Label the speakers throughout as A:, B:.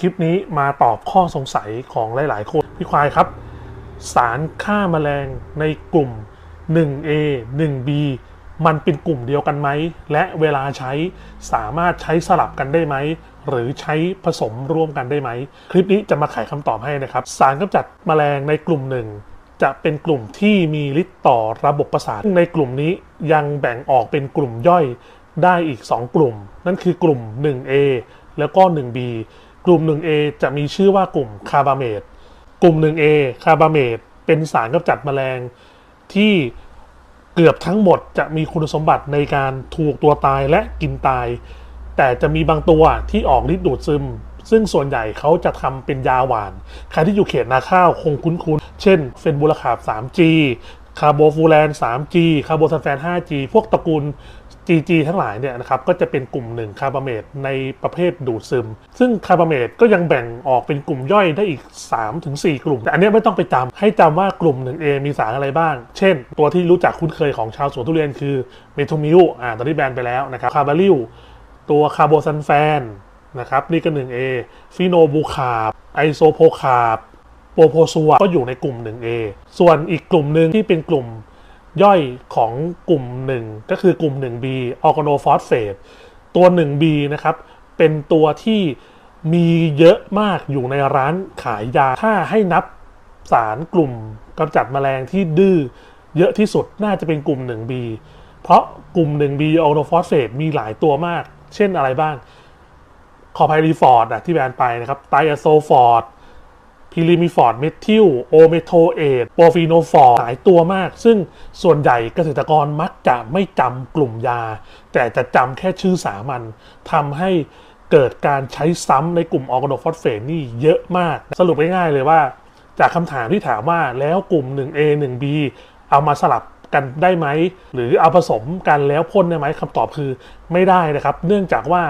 A: คลิปนี้มาตอบข้อสงสัยของหลาย ๆ คน พี่ควายครับ สารฆ่าแมลงในกลุ่ม 1A 1B มันเป็นกลุ่มเดียวกันไหม และเวลาใช้สามารถใช้สลับกันได้ไหม หรือใช้ผสมร่วมกันได้ไหม คลิปนี้จะมาไขคำตอบให้นะครับ สารกำจัดแมลงในกลุ่มหนึ่งจะเป็นกลุ่มที่มีฤทธิ์ต่อระบบประสาทในกลุ่มนี้ยังแบ่งออกเป็นกลุ่มย่อยได้อีก 2 กลุ่ม นั่นคือกลุ่ม 1A แล้วก็ 1B กลุ่ม 1A จะมีชื่อว่ากลุ่มคาร์บาเมตกลุ่ม 1A คาร์บาเมตเป็นสารกำจัดแมลงที่เกือบทั้งหมดจะมีคุณสมบัติในการถูกตัวตายและกินตาย แต่จะมีบางตัวที่ออกฤทธิ์ดูดซึม ซึ่งส่วนใหญ่เขาจะทำเป็นยาหวาน ใครที่อยู่เขตนาข้าวคงคุ้นๆ เช่น เฟนบูราคาบ 3G คาร์โบฟูแลน 3G คาร์โบซันแฟน 5G พวกตระกูล GG ทั้งหลายเนี่ยนะครับก็จะเป็นกลุ่มหนึ่งคาร์บาเมตในประเภทดูดซึม ซึ่งคาร์บาเมตก็ยังแบ่งออกเป็นกลุ่มย่อยได้อีก 3-4 กลุ่ม แต่อันนี้ไม่ต้องไปจำให้จำว่ากลุ่ม 1A มีสารอะไรบ้าง เช่น ตัวที่รู้จักคุ้นเคยของชาวสวนทุเรียนคือเมโทมิลอ่าตอนนี้แบนไปแล้วนะครับคาร์บาริลตัวคาร์โบซันแฟนนะครับนี่ก็ 1A ฟิโนบูคาบไอโซโพคาบโปโพซัวก็อยู่ในกลุ่ม 1A ส่วนอีกกลุ่มหนึ่งที่เป็นกลุ่ม ย่อยของกลุ่ม 1 ก็คือกลุ่ม 1B ออร์แกโนฟอสเฟตตัว 1B นะครับ เป็นตัวที่มีเยอะมากอยู่ในร้านขายยา ถ้าให้นับสารกลุ่มกำจัดแมลงที่ดื้อเยอะที่สุดน่าจะเป็นกลุ่ม 1B เพราะกลุ่ม 1B ออร์แกโนฟอสเฟตมีหลายตัวมาก เช่นอะไรบ้าง คอไพรีฟอร์ดที่แบนไปนะครับไตอะโซฟอร์ด พิลิมิฟอร์ดเมทิลโอเมโทเอตโปรฟีโนฟอร์หลายตัวมาก ซึ่งส่วนใหญ่เกษตรกรมักจะไม่จำกลุ่มยา แต่จะจำแค่ชื่อสามัญทำให้เกิดการใช้ซ้ำในกลุ่มออร์แกโนฟอสเฟตนี่เยอะมาก สรุปง่ายๆเลยว่า จากคำถามที่ถามว่าแล้วกลุ่ม 1A 1B เอามาสลับ กันได้ไหม หรือเอาผสมกันแล้วพ่นได้ไหมคำตอบคือไม่ได้นะครับ เนื่องจากว่า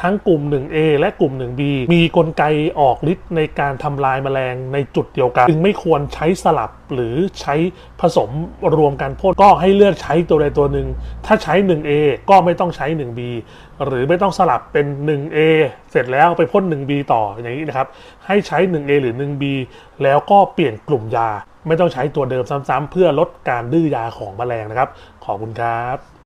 A: ทั้งกลุ่ม 1A และกลุ่ม 1B มีกลไกออกฤทธิ์ในการทำลายแมลงในจุดเดียวกัน จึงไม่ควรใช้สลับ หรือใช้ผสมรวมกันพ่นก็ให้เลือกใช้ตัวใดตัวหนึ่ง ถ้าใช้ 1A ก็ไม่ต้องใช้ 1B หรือไม่ต้องสลับเป็น 1A เสร็จแล้วไปพ่น 1B ต่ออย่างนี้นะครับ ให้ใช้ 1A หรือ 1B แล้วก็เปลี่ยนกลุ่มยา ไม่ต้องใช้ตัวเดิมซ้ำๆเพื่อลดการดื้อยาของแมลงนะครับ ขอบคุณครับ